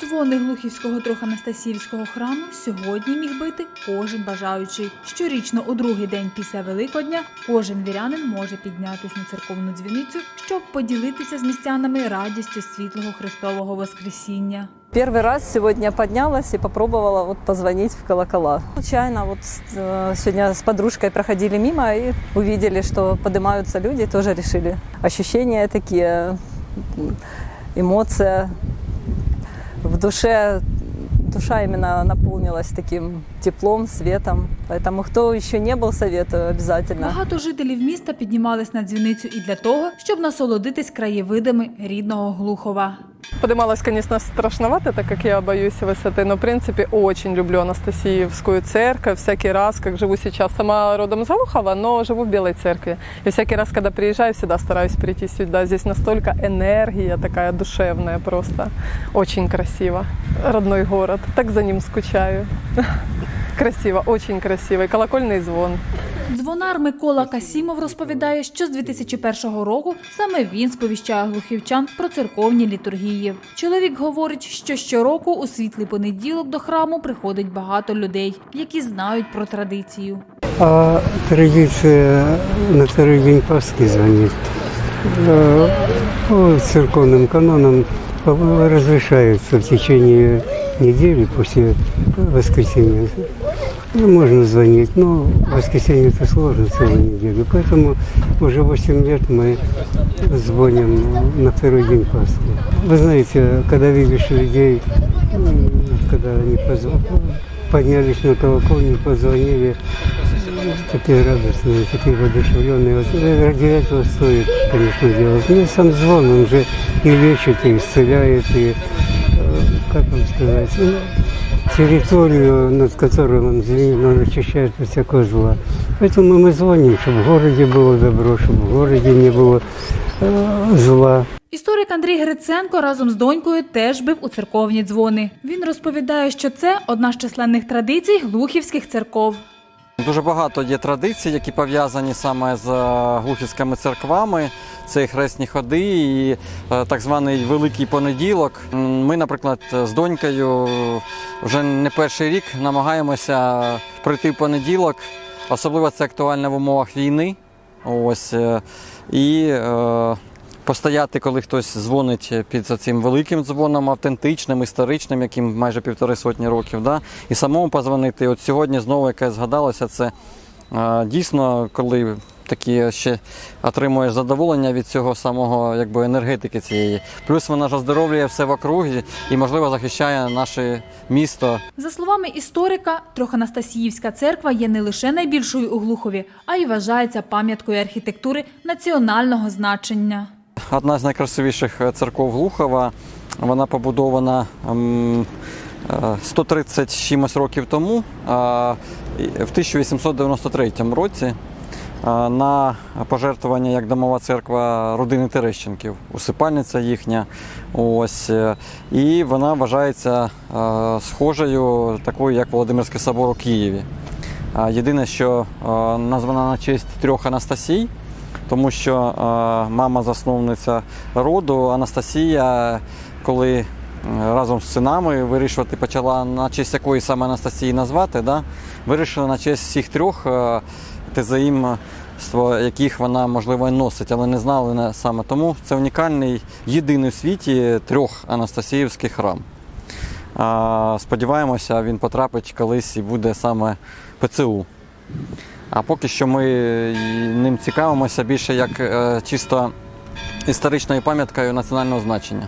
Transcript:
Дзвони Глухівського Троханастасівського храму сьогодні міг бити кожен бажаючий. Щорічно у другий день після Великодня кожен вірянин може піднятись на церковну дзвіницю, щоб поділитися з містянами радістю світлого Христового Воскресіння. Первый раз сегодня поднялась и попробовала вот позвонить в колокола. Случайно вот с- э, сегодня с подружкой проходили мимо и увидели, что поднимаются люди, тоже решили. Ощущения такие, м, эмоция в душе. Душа именно наполнилась таким теплом, светом. Поэтому кто еще не был, советую обязательно. Багато жителів міста піднімались на дзвіницю і для того, щоб насолодитись краєвидами рідного Глухова. Подымалась, конечно, страшновато, так как я боюсь высоты, но, в принципе, очень люблю Анастасиевскую церковь. Всякий раз, как живу сейчас, сама родом из Олухова, но живу в Белой церкви. И всякий раз, когда приезжаю, всегда стараюсь прийти сюда. Здесь настолько энергия такая душевная просто. Очень красиво. Родной город. Так за ним скучаю. Красиво, очень красиво. И колокольный звон. Дзвонар Микола Касімов розповідає, що з 2001 року саме він сповіщає глухівчан про церковні літургії. Чоловік говорить, що щороку у світлий понеділок до храму приходить багато людей, які знають про традицію. А традиция на второй день Пасхи звонит. Э, По церковным канонам э, разрешается в течение недели после воскресенья. Ну, можно звонить, но в воскресенье это сложно целую неделю. Поэтому уже 8 лет мы звоним на второй день Пасхи. Вы знаете, когда видишь людей, когда они поднялись на колокольню, позвонили, такие радостные, такие воодушевленные. Вот ради этого стоит, конечно, делать. Ну, сам звон, он же и лечит, и исцеляет, и, э, как вам сказать, ну, территорию, над которой он звенит, он очищает от всякого зла. Поэтому мы звоним, чтобы в городе было добро, чтобы в городе не было э, зла. Історик Андрій Гриценко разом з донькою теж бив у церковні дзвони. Він розповідає, що це одна з численних традицій глухівських церков. Дуже багато є традицій, які пов'язані саме з е, глухівськими церквами. Це хресні ходи, і е, так званий Великий понеділок. Ми, наприклад, з донькою вже не перший рік намагаємося прийти в понеділок. Особливо це актуально в умовах війни. Ось е, і е, постояти, коли хтось дзвонить під цим великим дзвоном, автентичним, історичним, яким майже півтори сотні років. Да? І самому позвонити. От сьогодні знову яке згадалося, це дійсно, коли такі ще отримуєш задоволення від цього самого якби, енергетики цієї. Плюс вона ж оздоровлює все в округі і, можливо, захищає наше місто. За словами історика, Троханастасіївська церква є не лише найбільшою у Глухові, а й вважається пам'яткою архітектури національного значення. Одна з найкрасивіших е, церков Глухова. Вона побудована ем, е, 130 чимось років тому, в 1893 році, на пожертвування як домова церква родини Терещенків, усипальниця їхня. Ось, е, і вона вважається е, схожою такою, як Володимирський собор у Києві. Єдине, що е, названа на честь трьох Анастасій, тому що мама засновниця роду Анастасія, коли разом з синами вирішувати почала на честь якої саме Анастасії назвати, да, вирішила на честь всіх трьох е, яких вона можливо носить, але не знали на- саме тому. Це унікальний єдиний у світі трьох Анастасіївський храм. Сподіваємося, він потрапить колись і буде саме ПЦУ. А поки що ми ним цікавимося більше як е, чисто історичною пам'яткою національного значення.